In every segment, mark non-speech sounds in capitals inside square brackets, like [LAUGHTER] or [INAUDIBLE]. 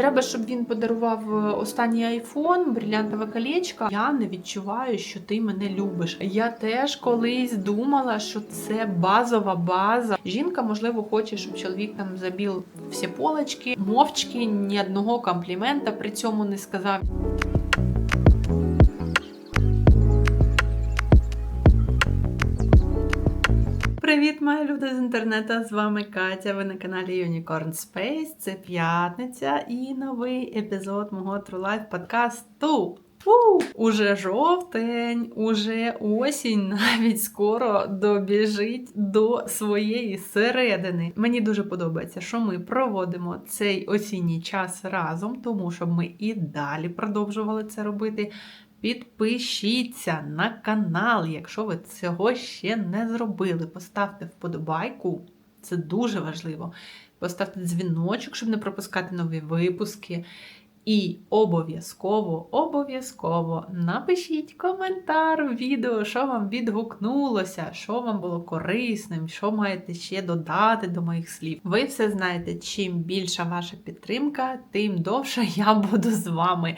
Треба, щоб він подарував е, останній айфон, брилянтове колечко. Я не відчуваю, що ти мене любиш. Я теж колись думала, що це базова база. Жінка, можливо, хоче, щоб чоловік там забіл всі полочки, мовчки, ні одного комплімента при цьому не сказав. Привіт, мої люди з інтернету! З вами Катя. Ви на каналі Unicorn Space. Це п'ятниця і новий епізод мого True Life подкасту. Фу! Уже жовтень, уже осінь [LAUGHS] навіть скоро добіжить до своєї середини. Мені дуже подобається, що ми проводимо цей осінній час разом, тому щоб ми і далі продовжували це робити. Підпишіться на канал, якщо ви цього ще не зробили. Поставте вподобайку, це дуже важливо. Поставте дзвіночок, щоб не пропускати нові випуски. І обов'язково, обов'язково напишіть коментар відео, що вам відгукнулося, що вам було корисним, що маєте ще додати до моїх слів. Ви все знаєте, чим більша ваша підтримка, тим довше [LAUGHS] я буду з вами.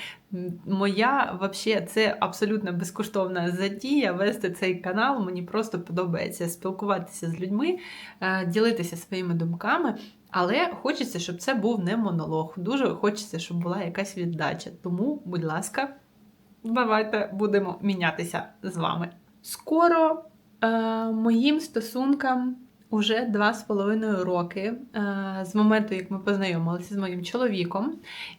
Моя взагалі, це абсолютно безкоштовна затія вести цей канал. Мені просто подобається спілкуватися з людьми, е, ділитися своїми думками. Але хочеться, щоб це був не монолог. Дуже хочеться, щоб була якась віддача. Тому, будь ласка, давайте будемо мінятися з вами. Скоро е, моїм стосункам уже два з половиною роки е, з моменту, як ми познайомилися з моїм чоловіком.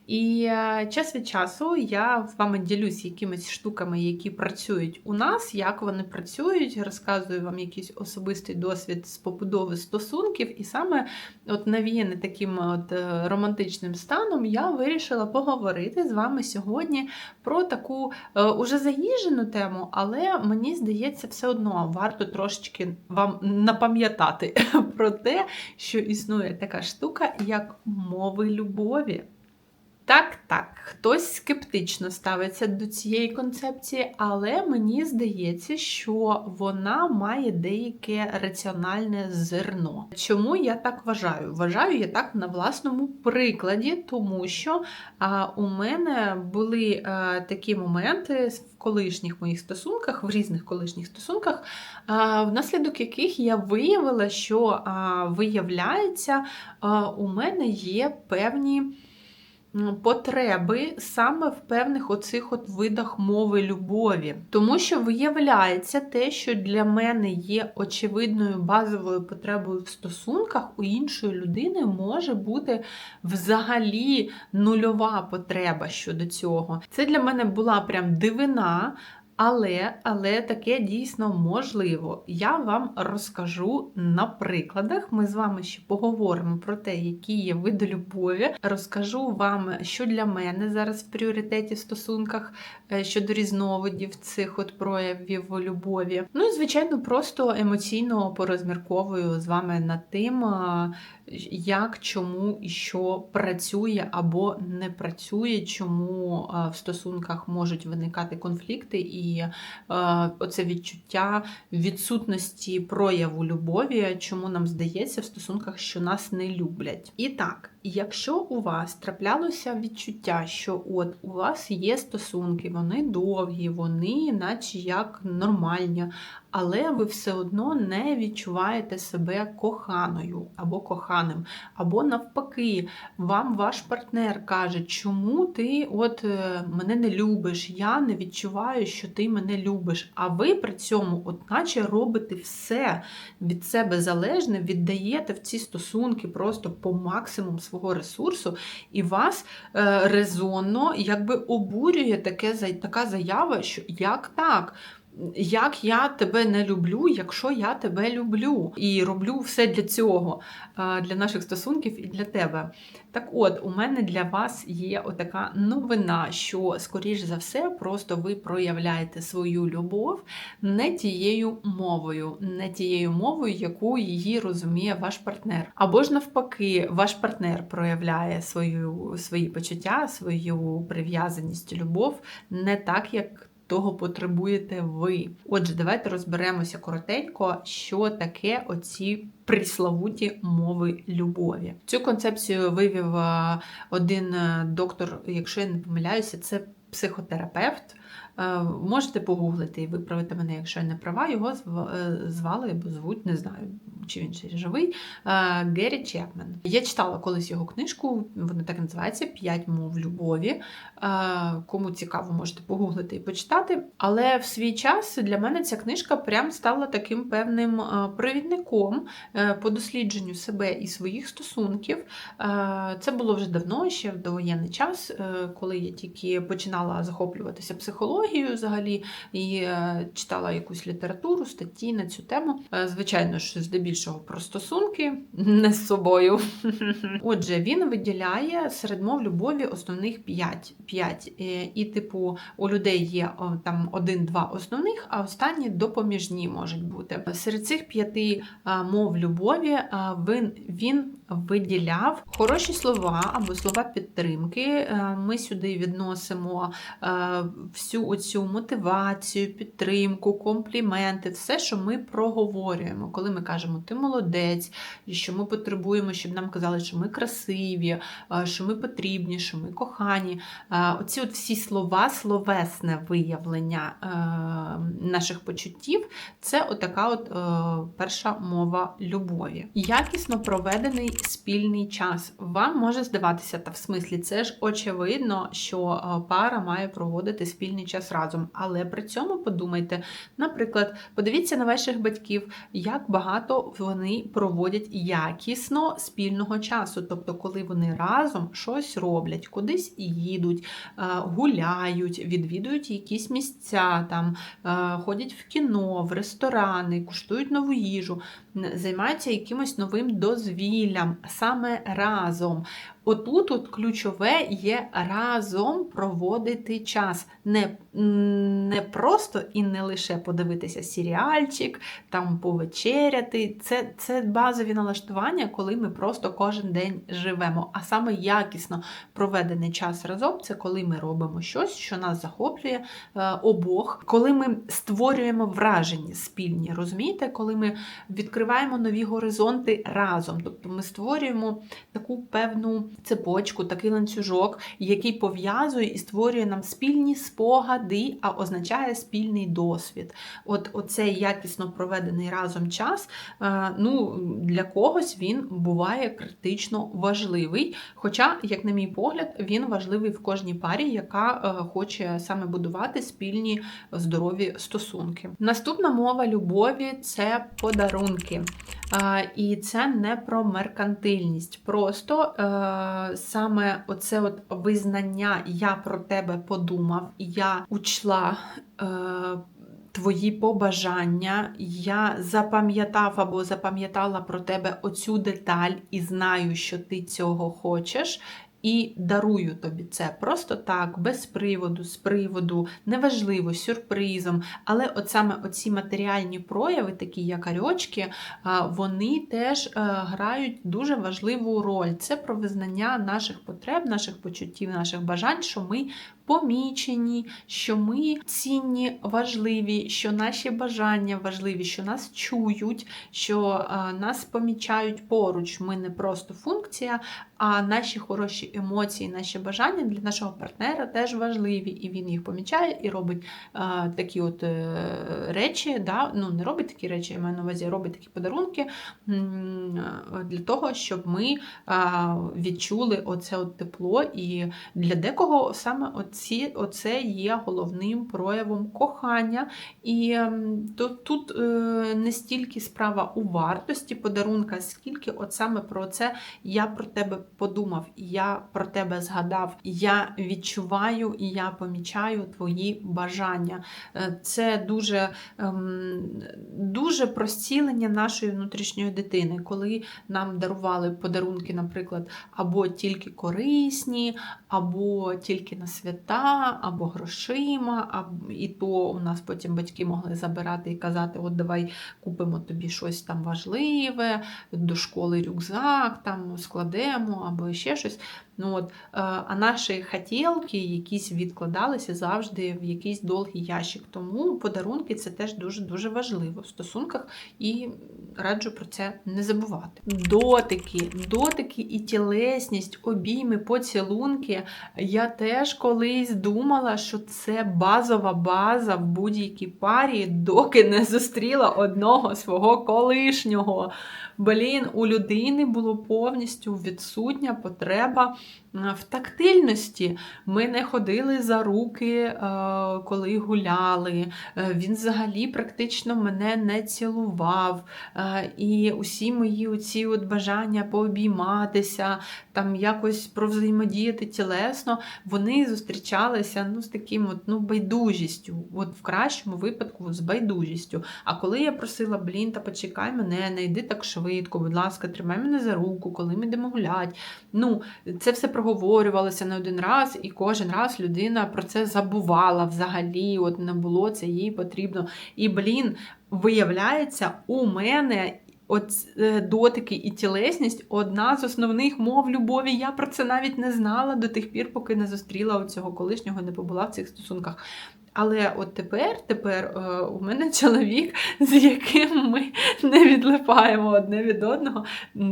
І е, час від часу я з вами ділюсь якимись штуками, які працюють у нас, як вони працюють, розказую вам якийсь особистий досвід з побудови стосунків, і саме от навіяне таким от е, романтичним станом я вирішила поговорити з вами сьогодні про таку уже заїжджену тему, але мені здається, все одно варто трошечки вам напам'ятати сказати [LAUGHS] про те, що існує така штука, як мови любові. Так, так, хтось скептично ставиться до цієї концепції, але мені здається, що вона має деяке раціональне зерно. Чому я так вважаю? Вважаю я так на власному прикладі, тому що а, у мене були а, такі моменти в колишніх моїх стосунках, в різних колишніх стосунках, а, внаслідок яких я виявила, що а, виявляється, а, у мене є певні потреби саме в певних оцих от видах мови любові. Тому що виявляється те, що для мене є очевидною базовою потребою в стосунках, у іншої людини може бути взагалі нульова потреба щодо цього. Це для мене була прям дивина. Але але таке дійсно можливо. Я вам розкажу на прикладах. Ми з вами ще поговоримо про те, які є види любові. Розкажу вам, що для мене зараз в пріоритеті в стосунках е, щодо різновидів цих от проявів любові. Ну і, звичайно, просто емоційно порозмірковую з вами над тим, як, чому і що працює або не працює, чому в стосунках можуть виникати конфлікти, і оце відчуття відсутності прояву любові, чому нам здається в стосунках, що нас не люблять. І так. Якщо у вас траплялося відчуття, що от у вас є стосунки, вони довгі, вони наче як нормальні, але ви все одно не відчуваєте себе коханою або коханим, або навпаки, вам ваш партнер каже, чому ти от е, мене не любиш, я не відчуваю, що ти мене любиш. А ви при цьому, от наче робите все від себе залежне, віддаєте в ці стосунки просто по максимуму свого ресурсу, і вас е, резонно якби обурює таке, така заява, що як так? Як я тебе не люблю, якщо я тебе люблю і роблю все для цього, е, для наших стосунків і для тебе. Так от, у мене для вас є отака новина, що, скоріш за все, просто ви проявляєте свою любов не тією мовою, не тією мовою, яку її розуміє ваш партнер. Або ж навпаки, ваш партнер проявляє свою, свої почуття, свою прив'язаність, любов не так, як того потребуєте ви. Отже, давайте розберемося коротенько, що таке оці приславуті мови любові. Цю концепцію вивів е, один е, доктор, якщо я не помиляюся, це психотерапевт. Е, Можете погуглити і виправити мене, якщо я не права. Його зв- звали або звуть, не знаю, чи він ще живий. Геррі Чепмен. Я читала колись його книжку, вона так називається П'ять мов любові. Е, Кому цікаво, можете погуглити і почитати. Але в свій час для мене ця книжка прям стала таким певним е, провідником е, по дослідженню себе і своїх стосунків. Це було вже давно, ще в довоєнний час, коли я тільки починала захоплюватися психологією взагалі і читала якусь літературу, статті на цю тему. Звичайно ж, здебільшого про стосунки, не з собою. [LAUGHS] Отже, він виділяє серед мов любові основних п'ять. П'ять. Е, І, типу, у людей є там один-два основних, а останні допоміжні можуть бути. Серед цих п'яти мов любові він виділяв хороші слова або слова підтримки. Е, Ми сюди відносимо е, всю оцю мотивацію, підтримку, компліменти, все, що ми проговорюємо, коли ми кажемо ти молодець, і що ми потребуємо, щоб нам казали, що ми красиві, е, що ми потрібні, що ми кохані. Оці от всі слова, словесне виявлення наших почуттів це отака от перша мова любові. Якісно проведений спільний час. Вам може здаватися, та в смислі, це ж очевидно, що е, пара має проводити спільний час разом. Але при цьому подумайте, наприклад, подивіться на ваших батьків, як багато вони проводять якісно спільного часу. Тобто, коли вони разом щось роблять, кудись їдуть, е, гуляють, відвідують якісь місця, там е, ходять в кіно, в ресторани, куштують нову їжу, займаються якимось новим дозвіллям саме разом. Отут от ключове є разом проводити час. Не, не просто і не лише подивитися серіальчик, там повечеряти. Це, це базові налаштування, коли ми просто кожен день живемо. А саме якісно проведений час разом це коли ми робимо щось, що нас захоплює е, обох, коли ми створюємо враження спільні, розумієте, коли ми відкриваємо нові горизонти разом. Тобто ми створюємо таку певну цепочку, такий ланцюжок, який пов'язує і створює нам спільні спогади, а означає спільний досвід. От оцей якісно проведений разом час, е, ну, для когось він буває критично важливий. Хоча, як на мій погляд, він важливий в кожній парі, яка е, хоче саме будувати спільні здорові стосунки. Наступна мова любові це подарунки. І це не про меркантильність. Просто е, саме оце от визнання я про тебе подумав, я учла. Е, Твої побажання, я запам'ятав або запам'ятала про тебе оцю деталь і знаю, що ти цього хочеш, і дарую тобі це просто так, без приводу, з приводу, неважливо, сюрпризом. Але от саме оці матеріальні прояви, такі як арьочки, вони теж е, грають дуже важливу роль. Це про визнання наших потреб, наших почуттів, наших бажань, що ми помічені, що ми цінні, важливі, що наші бажання важливі, що нас чують, що е, нас помічають поруч. Ми не просто функція, а наші хороші емоції, наші бажання для нашого партнера теж важливі, і він їх помічає і робить е, такі от е, речі. Да? Ну, не робить такі речі, я маю на увазі, робить такі подарунки для того, щоб ми відчули оце от тепло. І для декого саме оці, оце є головним проявом кохання. І ем, то, тут е, не стільки справа у вартості подарунка, скільки от саме про це я про тебе подумав, я про тебе згадав, я відчуваю і я помічаю твої бажання. Е, Це дуже, ем, дуже про зцілення нашої внутрішньої дитини, коли нам дарували подарунки, наприклад, або тільки корисні, або тільки на свята, або грошима, і то у нас потім батьки могли забирати і казати: от давай купимо тобі щось там важливе, до школи рюкзак, там складемо, або ще щось. Ну, от, е, А наші хотілки якісь відкладалися завжди в якийсь довгий ящик. Тому подарунки це теж дуже-дуже важливо в стосунках і раджу про це не забувати. Дотики, дотики і тілесність, обійми, поцілунки. Я теж колись думала, що це базова база в будь-якій парі, доки не зустріла одного свого колишнього. Блін, у людини було повністю відсутня потреба в тактильності. Ми не ходили за руки, е, коли гуляли. Е, він взагалі практично мене не цілував. Е, і усі мої оці от бажання пообійматися, там якось провзаємодіяти тілесно, вони зустрічалися ну, з таким от, ну, байдужістю. От В кращому випадку з байдужістю. А коли я просила, блін, та почекай мене, не йди так швидко, будь ласка, тримай мене за руку, коли ми йдемо гулять. Ну, Це все проговорювалося не один раз, і кожен раз людина про це забувала взагалі, от не було це їй потрібно. І, блін, виявляється, у мене. От е, дотики і тілесність одна з основних мов любові. Я про це навіть не знала до тих пір, поки не зустріла цього колишнього, не побула в цих стосунках. Але от тепер тепер е, у мене [LAUGHS] чоловік, з яким ми не відлипаємо одне від одного,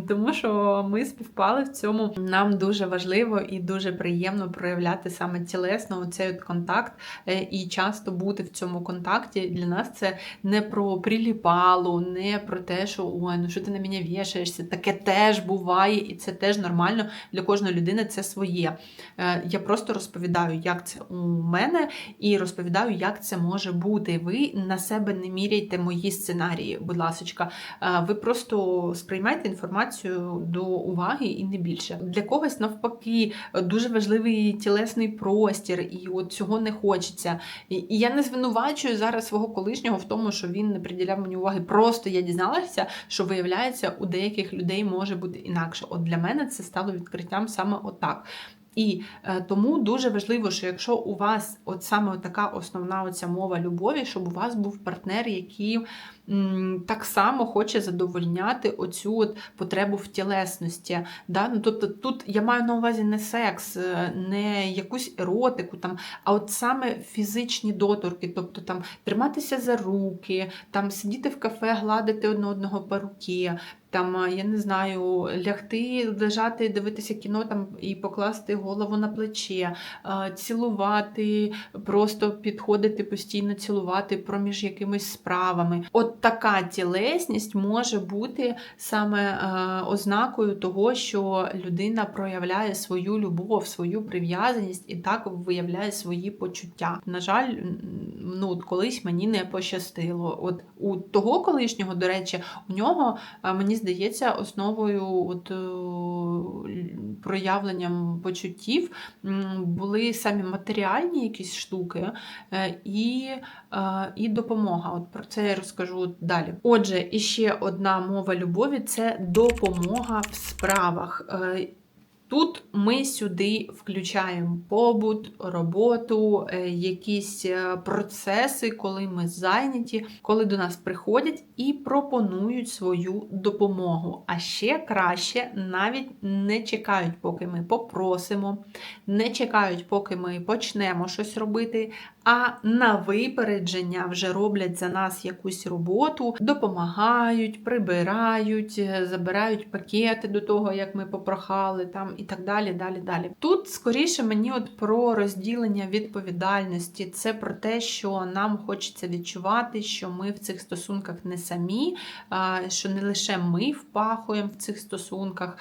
тому що ми співпали в цьому. Нам дуже важливо і дуже приємно проявляти саме тілесно цей контакт е, і часто бути в цьому контакті. Для нас це не про приліпалу, не про те, що ой, ну що ти на мене вішаєшся. Таке теж буває, і це теж нормально для кожної людини. Це своє. Е, я просто розповідаю, як це у мене, і розповідаю розповідаю, як це може бути. Ви на себе не міряйте мої сценарії, будь ласка. Ви просто сприймайте інформацію до уваги і не більше. Для когось, навпаки, дуже важливий тілесний простір, і от цього не хочеться. І я не звинувачую зараз свого колишнього в тому, що він не приділяв мені уваги. Просто я дізналася, що виявляється, у деяких людей може бути інакше. От для мене це стало відкриттям саме отак. І е, тому дуже важливо, що якщо у вас от саме така основна оця мова любові, щоб у вас був партнер, який так само хоче задовольняти оцю от потребу в тілесності. Да? Ну, Тобто тут я маю на увазі не секс, е, не якусь еротику, там, а от саме фізичні доторки, тобто там триматися за руки, там сидіти в кафе, гладити одне одного по руки, там, я не знаю, лягти, лежати, дивитися кіно там і покласти голову на плече, цілувати, просто підходити постійно цілувати проміж якимись справами. От така тілесність може бути саме ознакою того, що людина проявляє свою любов, свою прив'язаність і так виявляє свої почуття. На жаль, ну колись мені не пощастило. От у того колишнього, до речі, у нього мені здається, основою от, е, проявленням почуттів були самі матеріальні якісь штуки е, і е, і допомога. От Про це я розкажу далі. Отже, іще одна мова любові це допомога в справах. Тут ми сюди включаємо побут, роботу, е, якісь е, процеси, коли ми зайняті, коли до нас приходять і пропонують свою допомогу. А ще краще навіть не чекають, поки ми попросимо, не чекають, поки ми почнемо щось робити. А на випередження вже роблять за нас якусь роботу, допомагають, прибирають, е, забирають пакети до того, як ми попрохали там і так далі. далі, далі. Тут скоріше мені от про розділення відповідальності. Це про те, що нам хочеться відчувати, що ми в цих стосунках не самі, що не лише ми впахуємо в цих стосунках,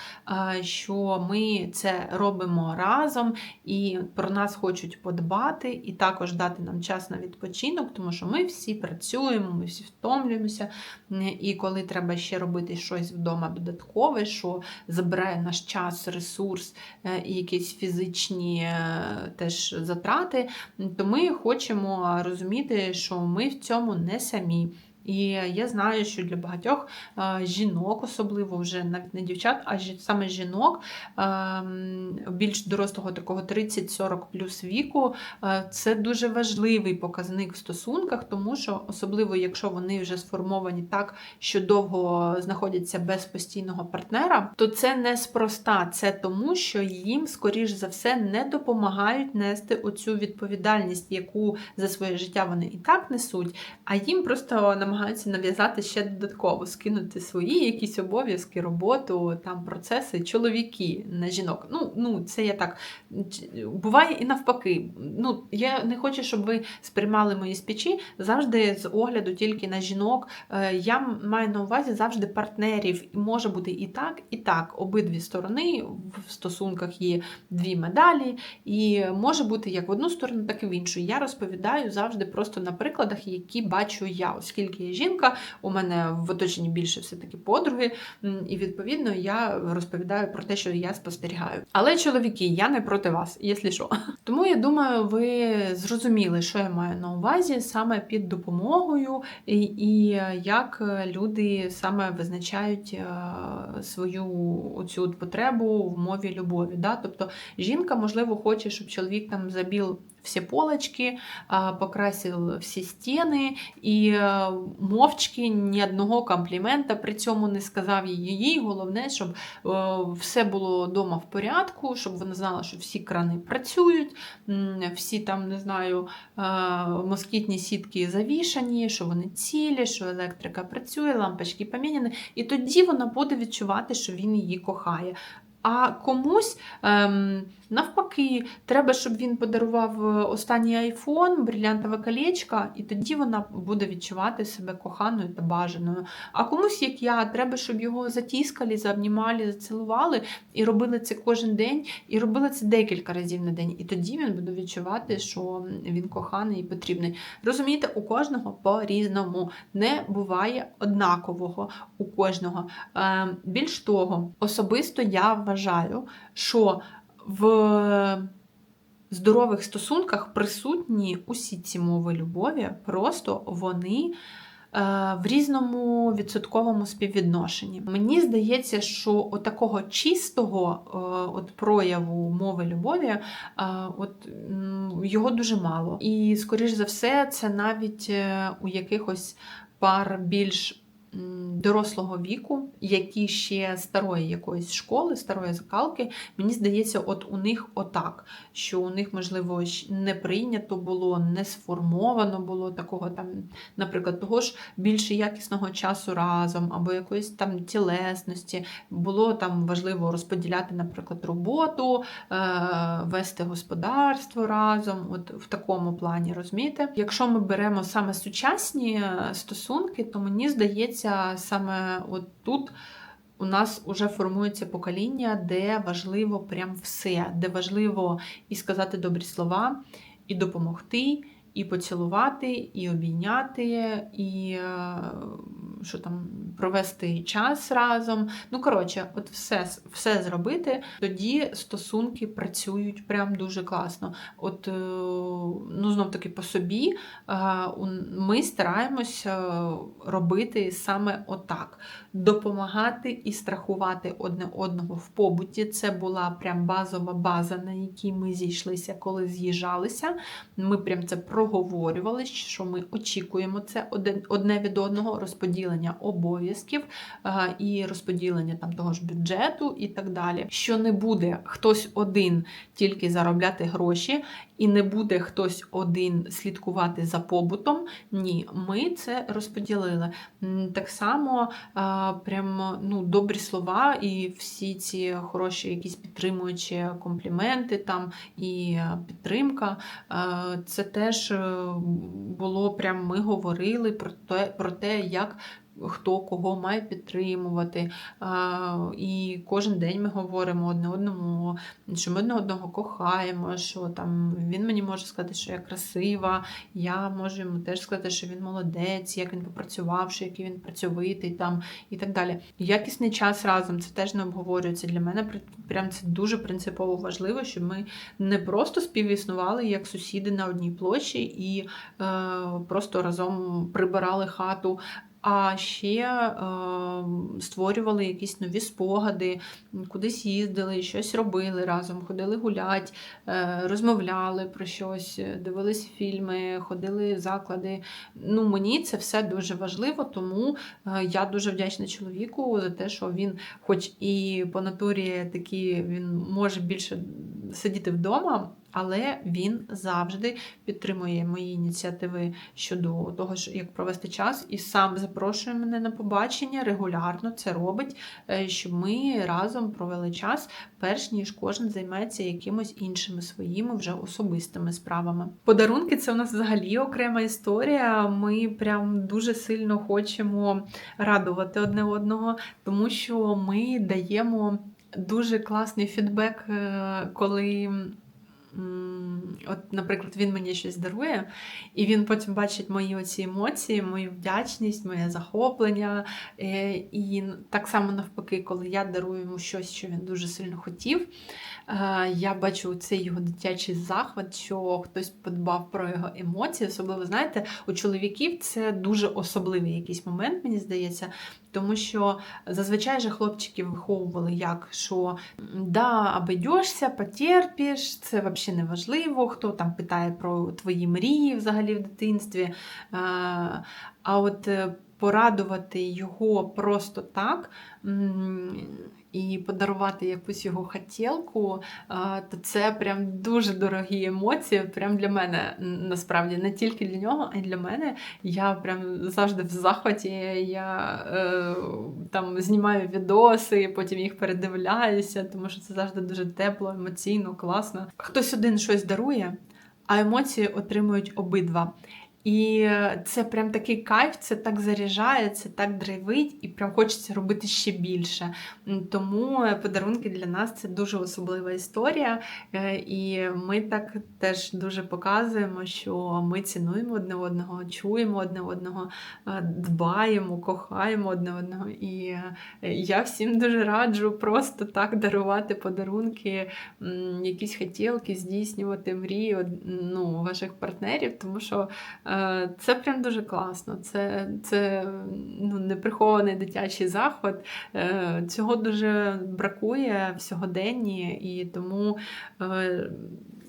що ми це робимо разом і про нас хочуть подбати, і також дати нам час на відпочинок, тому що ми всі працюємо, ми всі втомлюємося. І коли треба ще робити щось вдома додаткове, що забирає наш час, ресурс е, і якісь фізичні е, теж затрати, то ми хочемо розуміти, що ми в цьому не самі. І я знаю, що для багатьох жінок, особливо вже навіть не дівчат, а саме жінок ем, більш дорослого такого 30-40 плюс віку, е, це дуже важливий показник в стосунках, тому що особливо якщо вони вже сформовані так, що довго знаходяться без постійного партнера, то це неспроста. Це тому, що їм, скоріш за все, не допомагають нести оцю відповідальність, яку за своє життя вони і так несуть, а їм просто намагаються нав'язати ще додатково, скинути свої якісь обов'язки, роботу, там процеси, чоловіки на жінок. Ну, ну це я так буває і навпаки. Ну, я не хочу, щоб ви сприймали мої спічі завжди з огляду тільки на жінок. Е, Я маю на увазі завжди партнерів, і може бути і так, і так. Обидві сторони в стосунках є дві медалі, і може бути як в одну сторону, так і в іншу. Я розповідаю завжди просто на прикладах, які бачу я, оскільки я жінка, у мене в оточенні більше все-таки подруги, і відповідно я розповідаю про те, що я спостерігаю. Але чоловіки, я не проти вас, якщо що. [LAUGHS] Тому я думаю, ви зрозуміли, що я маю на увазі саме під допомогою, і, і як люди саме визначають е, свою оцю потребу в мові любові. Да? Тобто жінка, можливо, хоче, щоб чоловік там забіл всі полочки, а, покрасив всі стіни і е, мовчки ні одного комплімента при цьому не сказав. Їй головне, щоб е, все було вдома в порядку, щоб вона знала, що всі крани працюють, всі там, не знаю, е, москітні сітки завішані, що вони цілі, що електрика працює, лампочки поміняні. І тоді вона буде відчувати, що він її кохає. А комусь ем, навпаки, треба, щоб він подарував е, останній айфон, брилянтове колечко, і тоді вона буде відчувати себе коханою та бажаною. А комусь, як я, треба, щоб його затіскали, заобнімали, зацілували і робили це кожен день, і робили це декілька разів на день. І тоді він буде відчувати, що він коханий і потрібний. Розумієте, у кожного по-різному не буває однакового у кожного. Е, більш того, особисто я вважаю, що в здорових стосунках присутні усі ці мови любові, просто вони. е, В різному відсотковому співвідношенні. Мені здається, що от такого чистого е, от прояву мови любові е, от, його дуже мало. І, скоріш за все, це навіть у якихось пар більш дорослого віку, які ще старої якоїсь школи, старої закалки, мені здається, от у них отак, що у них, можливо, не прийнято було, не сформовано було такого там, наприклад, того ж більше якісного часу разом, або якоїсь там тілесності. Було там важливо розподіляти, наприклад, роботу, е, вести господарство разом, от в такому плані, розумієте? Якщо ми беремо саме сучасні е, стосунки, то мені здається, саме от тут. У нас вже формується покоління, де важливо прям все, де важливо і сказати добрі слова, і допомогти, і поцілувати, і обійняти, і е, що там провести час разом. Ну, коротше, от все, все зробити, тоді стосунки працюють прям дуже класно. От, е, ну, знов таки по собі, е, ми стараємося робити саме отак: допомагати і страхувати одне одного в побуті. Це була прям базова база, на якій ми зійшлися, коли з'їжджалися. Ми прям це проговорювали, що ми очікуємо це одне від одного розподілення обов'язків е, і розподілення там того ж бюджету і так далі. Що не буде хтось один тільки заробляти гроші, і не буде хтось один слідкувати за побутом. Ні, ми це розподілили. Так само прям ну, добрі слова і всі ці хороші якісь підтримуючі компліменти там і підтримка. Це теж е, було прям ми говорили про те, про те, як хто кого має підтримувати. І кожен день ми говоримо одне одному, що ми одне одного кохаємо, що там він мені може сказати, що я красива, я можу йому теж сказати, що він молодець, як він попрацював, що який він працьовитий там і так далі. Якісний час разом це теж не обговорюється. Для мене прям це дуже принципово важливо, щоб ми не просто співіснували як сусіди на одній площі і е, просто разом прибирали хату. А ще е, створювали якісь нові спогади, кудись їздили, щось робили разом, ходили гулять, е, розмовляли про щось, дивились фільми, ходили в заклади. Ну, Мені це все дуже важливо, тому е, я дуже вдячна чоловіку за те, що він, хоч і по натурі такий, він може більше сидіти вдома. Але він завжди підтримує мої ініціативи щодо того, як провести час, і сам запрошує мене на побачення, регулярно це робить, е, щоб ми разом провели час, перш ніж кожен займається якимось іншими своїми вже особистими справами. Подарунки це у нас взагалі окрема історія. Ми прям дуже сильно хочемо радувати одне одного, тому що ми даємо дуже класний фідбек, е, коли. От, наприклад, він мені щось дарує, і він потім бачить мої оці емоції, мою вдячність, моє захоплення. Е, і так само навпаки, коли я дарую йому щось, що він дуже сильно хотів, е, я бачу цей його дитячий захват, що хтось подбав про його емоції. Особливо, знаєте, у чоловіків це дуже особливий якийсь момент, мені здається. Тому що зазвичай же хлопчики виховували як, що да, обійдешся, потерпіш, це взагалі не важливо, хто там питає про твої мрії взагалі в дитинстві. А от е, порадувати його просто так і подарувати якусь його хотілку, то це прям дуже дорогі емоції. Прям для мене насправді не тільки для нього, а й для мене. Я прям завжди в захваті. Я е, там знімаю відоси, потім їх передивляюся, тому що це завжди дуже тепло, емоційно, класно. Хтось один щось дарує, а емоції отримують обидва. І це прям такий кайф, це так заряджає, це так драйвить, і прям хочеться робити ще більше. Тому подарунки для нас це дуже особлива історія. Е, і ми так теж дуже показуємо, що ми цінуємо одне одного, чуємо одне одного, е, дбаємо, кохаємо одне одного. І е, я всім дуже раджу просто так дарувати подарунки, якісь хотілки, здійснювати мрії ну, ваших партнерів, тому що. Е, це прям дуже класно. Це це ну, неприхований дитячий захват. Е, цього дуже бракує в сьогоденні, і тому.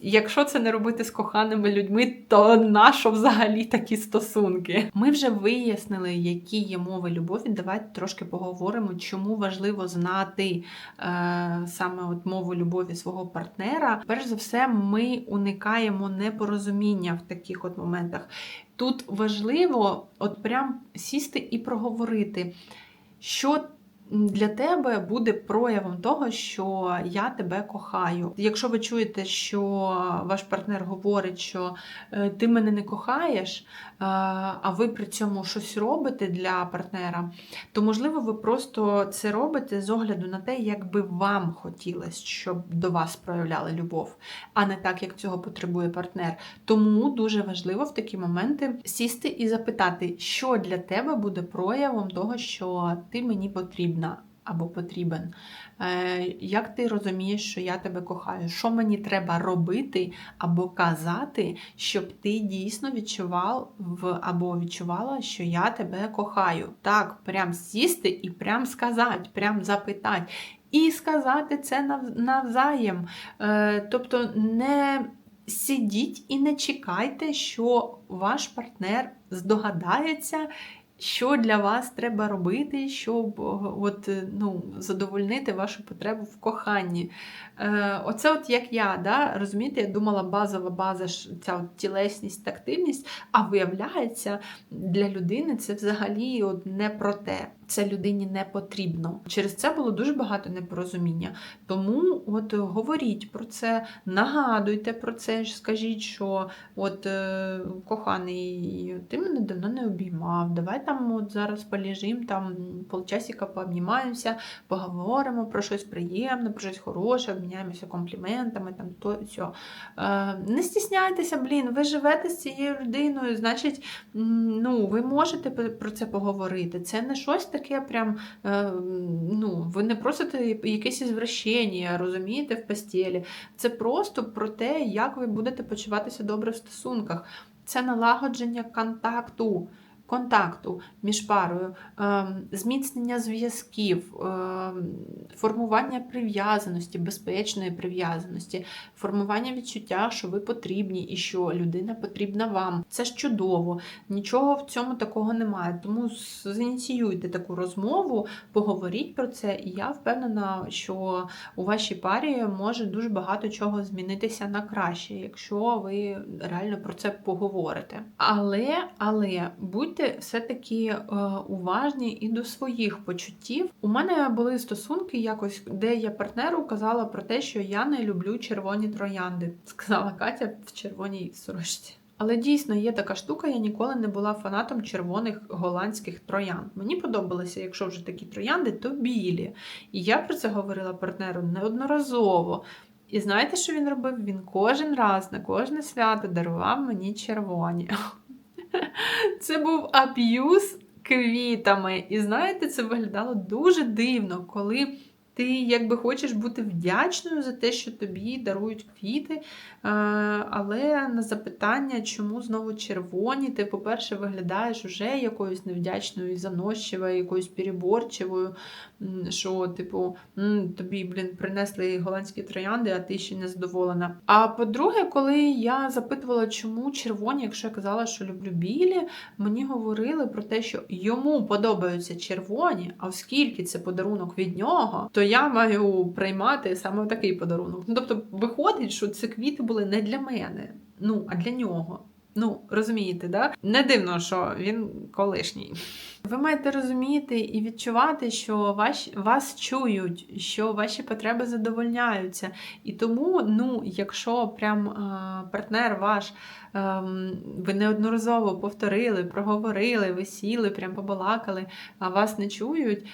Якщо це не робити з коханими людьми, то нащо взагалі такі стосунки? Ми вже вияснили, які є мови любові. Давайте трошки поговоримо, чому важливо знати е, саме от мову любові свого партнера. Перш за все, ми уникаємо непорозуміння в таких от моментах. Тут важливо от прям сісти і проговорити, що для тебе буде проявом того, що я тебе кохаю. Якщо ви чуєте, що ваш партнер говорить, що е, ти мене не кохаєш, е, а ви при цьому щось робите для партнера, то, можливо, ви просто це робите з огляду на те, як би вам хотілося, щоб до вас проявляли любов, а не так, як цього потребує партнер. Тому дуже важливо в такі моменти сісти і запитати, що для тебе буде проявом того, що ти мені потрібна або потрібен. Е, як ти розумієш, що я тебе кохаю? Що мені треба робити або казати, щоб ти дійсно відчував або відчувала, що я тебе кохаю? Так, прям сісти і прям сказати, прям запитати. І сказати це навзаєм. Е, тобто не сидіть і не чекайте, що ваш партнер здогадається що для вас треба робити, щоб от, ну, задовольнити вашу потребу в коханні. Е, Оце, от як я, да, розумієте, я думала, базова база, ця от тілесність, тактильність, а виявляється, для людини це взагалі от не про те. Це людині не потрібно. Через це було дуже багато непорозуміння. Тому от говоріть про це, нагадуйте про це, скажіть, що от е, коханий, ти мене давно не обіймав. Давай там от зараз полежимо, там полчасика пообнімаємося, поговоримо про щось приємне, про щось хороше, обміняємося компліментами. там то все. Не стісняйтеся, блін, ви живете з цією людиною, значить, ну, ви можете про це поговорити. Це не щось таке, прям, е, ну, ви не просите якесь ізвращення, розумієте, в постілі. Це просто про те, як ви будете почуватися добре в стосунках. Це налагодження контакту контакту між парою, ем, зміцнення зв'язків, ем, формування прив'язаності, безпечної прив'язаності, формування відчуття, що ви потрібні і що людина потрібна вам. Це ж чудово, нічого в цьому такого немає. Тому зініціюйте таку розмову, поговоріть про це, і я впевнена, що у вашій парі може дуже багато чого змінитися на краще, якщо ви реально про це поговорите. Але, але будьте будьте все-таки е, уважні і до своїх почуттів. У мене були стосунки, якось, де я партнеру казала про те, що я не люблю червоні троянди, [LAUGHS] сказала Катя в червоній сорочці. Але дійсно є така штука, я ніколи не була фанатом червоних голландських троянд. Мені подобалося, якщо вже такі троянди, то білі. І я про це говорила партнеру неодноразово. І знаєте, що він робив? Він кожен раз на кожне свято дарував мені червоні. [LAUGHS] [LAUGHS] Це був аб'юз квітами. І знаєте, це виглядало дуже дивно, коли ти якби хочеш бути вдячною за те, що тобі дарують квіти. Е, але на запитання, чому знову червоні, ти, по-перше, виглядаєш вже якоюсь невдячною, заносчивою, якоюсь переборчивою, що, типу, тобі, блін, принесли голландські троянди, а ти ще не задоволена. А по-друге, коли я запитувала, чому червоні, якщо я казала, що люблю білі, мені говорили про те, що йому подобаються червоні, а оскільки це подарунок від нього, то я маю приймати саме такий подарунок. Ну, Тобто, виходить, що ці квіти були не для мене, ну, а для нього. Ну, розумієте, да? Не дивно, що він колишній. Ви маєте розуміти і відчувати, що ваш, вас чують, що ваші потреби задовольняються. І тому, ну, якщо прям а, партнер ваш, ви неодноразово повторили, проговорили, ви сіли, прям побалакали, а вас не чують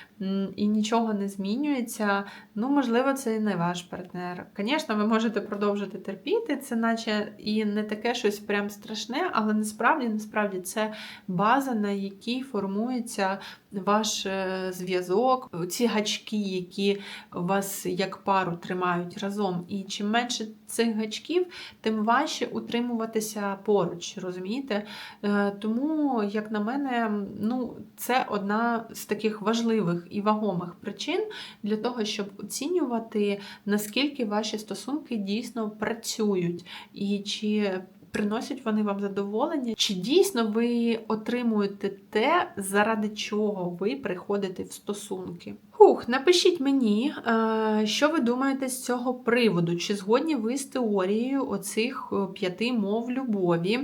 і нічого не змінюється, ну, можливо, це і не ваш партнер. Звісно, ви можете продовжити терпіти, це наче і не таке щось прям страшне, але насправді, насправді це база, на якій формується ваш е, зв'язок, ці гачки, які вас як пару тримають разом. І чим менше цих гачків, тим важче утримуватися поруч, розумієте? Е, тому, як на мене, ну, це одна з таких важливих і вагомих причин для того, щоб оцінювати, наскільки ваші стосунки дійсно працюють, і чи приносять вони вам задоволення? Чи дійсно ви отримуєте те, заради чого ви приходите в стосунки? Хух, напишіть мені, е, що ви думаєте з цього приводу? Чи згодні ви з теорією оцих е, п'яти мов любові?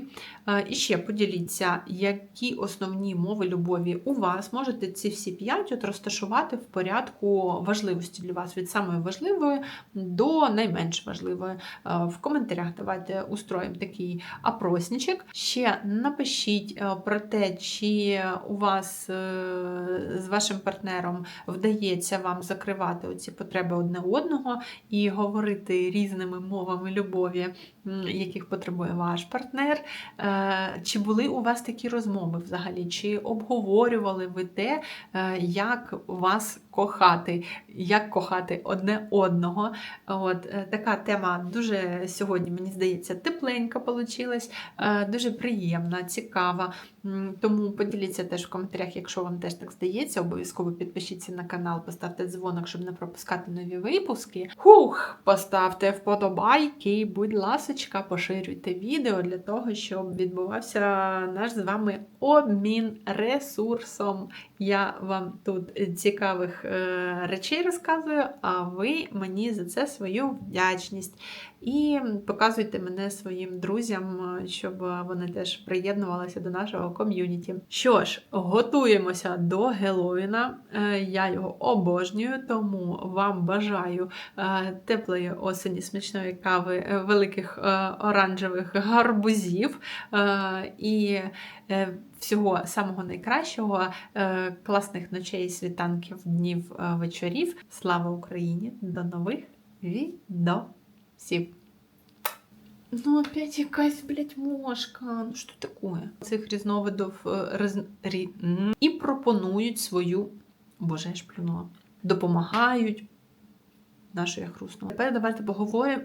Е, і ще поділіться, які основні мови любові у вас. Можете ці всі п'ять от розташувати в порядку важливості для вас від самої важливої до найменш важливої. В коментарях давайте устроїмо такий опросничок. Ще напишіть про те, чи у вас з вашим партнером вдається вдається вам закривати оці потреби одне одного і говорити різними мовами любові, яких потребує ваш партнер. Е, чи були у вас такі розмови взагалі? Чи обговорювали ви те, е, як вас кохати, як кохати одне одного? От е, Така тема дуже сьогодні, мені здається, тепленька получилась, дуже приємна, цікава. Тому поділіться теж в коментарях, якщо вам теж так здається, обов'язково підпишіться на канал, поставте дзвонок, щоб не пропускати нові випуски. Хух, поставте вподобайки, будь ласочка, поширюйте відео для того, щоб відбувався наш з вами обмін ресурсом. Я вам тут цікавих е, речей розказую, а ви мені за це свою вдячність І показуйте мене своїм друзям, е, щоб вони теж приєднувалися до нашого ком'юніті. Що ж, готуємося до Геловіна. Е, Я його обожнюю, тому вам бажаю е, теплої осені, смачної кави, е, великих е, оранжевих гарбузів е, і е, всього самого найкращого, е, класних ночей, світанків, днів, е, вечорів. Слава Україні! До нових відосів! Ну, опять якась, блядь, мошка. Ну, що таке? Цих різновидів е, різ... рі... і пропонують свою. Боже, я ж плюнула. Допомагають. Нашу я хруснула. Тепер давайте поговоримо.